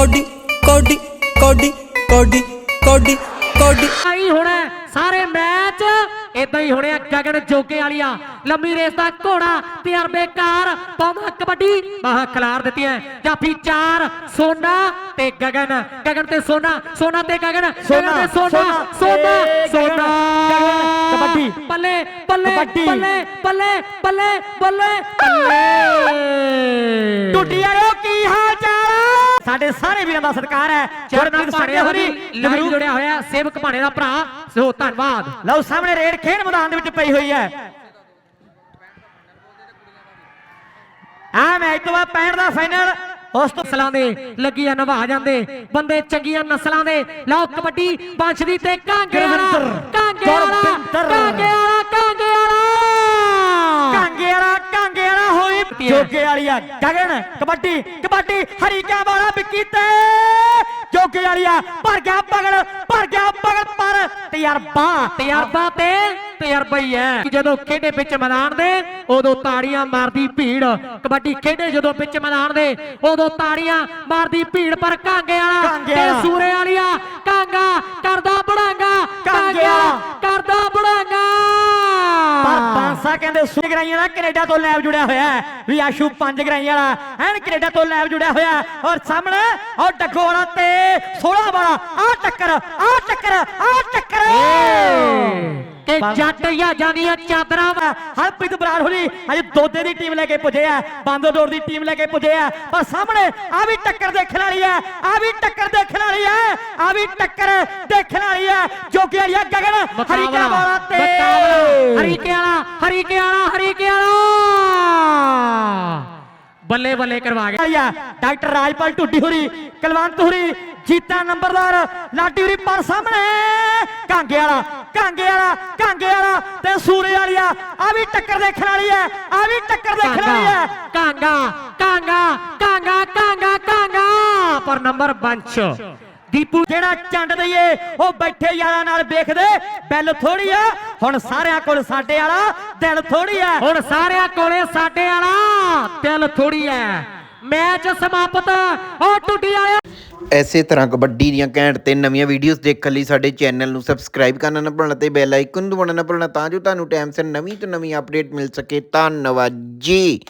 Cody ਕੋਡੀ ਕੋਡੀ ਕੋਡੀ ਕੋਡੀ ਕੋਡੀ। ਆਈ ਹੋਣਾ ਸਾਰੇ ਮੈਚ। ਇਦਾਂ ਹੀ ਹੋਣੇ ਆ ਗਗਨ ਜੋਗੇ ਵਾਲੀਆਂ। ਲੰਮੀ ਰੇਸ ਦਾ ਘੋੜਾ ਤਜਰਬੇਕਾਰ ਪਾਉਂਦਾ ਕਬੱਡੀ। ਬਾਹਾਂ ਖਿਲਾਰ ਦਿੱਤੀਆਂ ਜਾਫੀ 4 ਸੋਨਾ ਤੇ ਗਗਨ। ਗਗਨ ਤੇ ਸੋਨਾ ਸੋਨਾ ਤੇ ਗਗਨ ਗਗਨ ਤੇ ਸੋਨਾ ਸੋਨਾ ਸੋਨਾ ਕਬੱਡੀ। ਬੱਲੇ ਬੱਲੇ ਕਬੱਡੀ। ਬੱਲੇ ਬੱਲੇ ਬੱਲੇ ਬੱਲੇ ਬੱਲੇ ਟੁੱਟੀ ਵਾਲਿਓ ਕੀ ਹਾਲ ਚਾਲ? ਸਾਡੇ ਸਾਰੇ ਵੀਰਾਂ ਦਾ ਸਤਿਕਾਰ ਹੈ। ਚਰਨ ਗੁਰਪ੍ਰੀਤ ਭਾਣੇ ਸਾਡਿਆ ਹੋਰੀ ਲਾਈਵ ਜੁੜਿਆ ਹੋਇਆ ਸੇਵਕ ਭਾਣੇ ਦਾ ਭਰਾ। ਸੋ ਧੰਨਵਾਦ। ਲਓ ਸਾਹਮਣੇ ਰੇਡ ਖੇਡ ਮੈਦਾਨ ਦੇ ਵਿੱਚ ਪਈ ਹੋਈ ਹੈ। ਆ ਮੈਚ ਤੋਂ ਬਾਅਦ 65 ਦਾ ਫਾਈਨਲ ਉਸ ਤੋਂ ਨਸਲਾਂ ਦੇ ਲੱਗੀਆਂ ਨਿਭਾ ਜਾਂਦੇ। ਬੰਦੇ ਚੰਗੀਆਂ ਨਸਲਾਂ ਦੇ। ਲਓ ਕਬੱਡੀ ਪੰਛਦੀ ਤੇ ਕਾਂਗੇ ਵਾਲਾ। ਗੁਰਵਿੰਦਰ, ਕਾਂਗੇ ਹੋਈ ਜੋਗੇ ਵਾਲੀਆ ਗਗਨ ਕਬੱਡੀ ਕਬੱਡੀ ਹਰੀਕਾ ਵਾਲਾ ਵਿੱਕੀ ਤੇ ਜੋਗੇ ਵਾਲੀਆ ਭਰ ਗਿਆ ਪਗੜ ਭਰ ਗਿਆ ਪਗੜ ਪਰ ਤਜਰਬਾ। ਤਜਰਬਾ ਤੇ ਤਜਰਬਾ ਹੀ ਹੈ ਜਦੋਂ ਖੇਡੇ ਵਿੱਚ ਮੈਦਾਨ ਦੇ ਉਦੋਂ ਤਾੜੀਆਂ ਮਾਰਦੀ ਭੀੜ। ਕਬੱਡੀ ਖੇਡੇ ਜਦੋਂ ਵਿੱਚ ਮੈਦਾਨ ਦੇ ਉਦੋਂ ਤਾੜੀਆਂ ਮਾਰਦੀ ਭੀੜ। ਪਰ ਕਾਂਗੇ ਵਾਲਾ ਤੇ। ਸੂਰੇ ਵਾਲੀਆ ਕਾਂਗਾ ਕਰਦਾ ਬੜਾਂਗਾ ਕਾਂਗੇ ਕਾਂਗਾ ਵਾਲਾ। ਕਰਦਾ ਬੜਾਂਗਾ। ਬਾਂਸਾ ਕਹਿੰਦੇ ਸੂ ਗਰਾਈਆਂ ਦਾ ਕੈਨੇਡਾ ਤੋਂ ਲੈਬ ਜੁੜਿਆ ਹੋਇਆ ਵੀ ਆਸ਼ੂ ਪੰਜ ਗਰਾਈਆਂ ਵਾਲਾ ਐਨ ਕੈਨੇਡਾ ਤੋਂ ਲੈਬ ਜੁੜਿਆ ਹੋਇਆ। ਔਰ ਸਾਹਮਣੇ ਔਰ ਡੱਗੋ ਵਾਲਾ ਤੇ 16 ਵਾਲਾ ਆ ਟੱਕਰ ਆ ਟੱਕਰ ਆ ਟੱਕਰ। ਕਿ ਜੱਟ ਜਾਂ ਜਾਂਦੀਆਂ ਚਾਦਰਾਂ ਵਾ- ਹਰਪ੍ਰੀਤ ਬਰਾੜ ਹੋਣੀ ਅੱਜ ਦੋਦੇ ਦੀ ਟੀਮ ਲੈ ਕੇ ਪੁੱਜੇ ਆ ਬਾਂਦੋ ਡੋਰ ਦੀ ਟੀਮ ਲੈ ਕੇ ਪੁੱਜੇ ਆ। ਪਰ ਸਾਹਮਣੇ ਆ ਵੀ ਟੱਕਰ ਦੇਖਣ ਵਾਲੀ ਹੈ ਆ ਵੀ ਟੱਕਰ ਦੇਖਣ ਵਾਲੀ ਹੈ ਆ ਵੀ ਟੱਕਰ ਦੇਖਣ ਵਾਲੀ ਹੈ ਜੋਗੇ ਵਾਲੀਆ ਗਗਨ। ਹਰੀਕਾ ਵਾਲਾ ਤੇ। ਹਰੀਕੇ ਵਾਲਾ ਹਰੀਕੇ ਵਾਲਾ ਹਰੀਕੇ ਵਾਲਾ। ਬੱਲੇ ਬੱਲੇ ਕਰਵਾ ਗਿਆ ਡਾਕਟਰ ਰਾਜਪਾਲ ਢੁੱਡੀ ਹੋਰੀ ਕਲਵੰਤ ਹੋਰੀ ਜੀਤਾ ਨੰਬਰਦਾਰ ਲਾਡੀ ਹੋਰੀ ਪਰ ਸਾਹਮਣੇ। ਕਾਂਗੇ ਵਾਲਾ ਕਾਂਗੇ ਵਾਲਾ ਕਾਂਗੇ ਵਾਲਾ ਤੇ ਸੂਰੇ ਵਾਲੀਆ ਆ। ਵੀ ਟੱਕਰ ਦੇਖਣ ਵਾਲੀ ਹੈ ਆ ਵੀ ਟੱਕਰ ਦੇਖਣ ਵਾਲੀ ਹੈ ਕਾਂਗਾ ਕਾਂਗਾ ਕਾਂਗਾ ਕਾਂਗਾ ਕਾਂਗਾ ਪਰ ਨੰਬਰ ਬੰਚ ਦੀਪੂ ਜਿਹੜਾ ਚੰਡ ਦਈਏ, ਉਹ ਬੈਠੇ ਯਾਰਾਂ ਨਾਲ ਵੇਖਦੇ, ਬੈਲ ਥੋੜੀ ਆ। ਹੁਣ ਸਾਰਿਆਂ ਕੋਲ ਸਾਡੇ ਵਾਲਾ, ਦਿਲ ਥੋੜੀ ਆ। ਹੁਣ ਸਾਰਿਆਂ ਕੋਲੇ ਸਾਡੇ ਵਾਲਾ, ਦਿਲ ਥੋੜੀ ਐ ਮੈਚ ਸਮਾਪਤ, ਉਹ ਟੁੱਟੀ ਵਾਲਿਆ ਐਸੇ ਤਰ੍ਹਾਂ ਕਬੱਡੀ ਦੀਆਂ ਘੈਂਟ ਤੇ ਨਵੀਆਂ ਵੀਡੀਓਜ਼ ਦੇਖਣ ਲਈ ਸਾਡੇ ਚੈਨਲ ਨੂੰ ਸਬਸਕ੍ਰਾਈਬ ਕਰਨਾ ਨਾ ਭੁੱਲਣਾ ਤੇ ਬੈਲ ਆਈਕਨ ਦਬਾਉਣਾ ਨਾ ਭੁੱਲਣਾ ਤਾਂ ਜੋ ਤੁਹਾਨੂੰ ਟਾਈਮ ਸਿਰ ਨਵੀਂ ਤੋਂ ਨਵੀਂ ਅਪਡੇਟ ਮਿਲ ਸਕੇ। ਧੰਨਵਾਦ ਜੀ।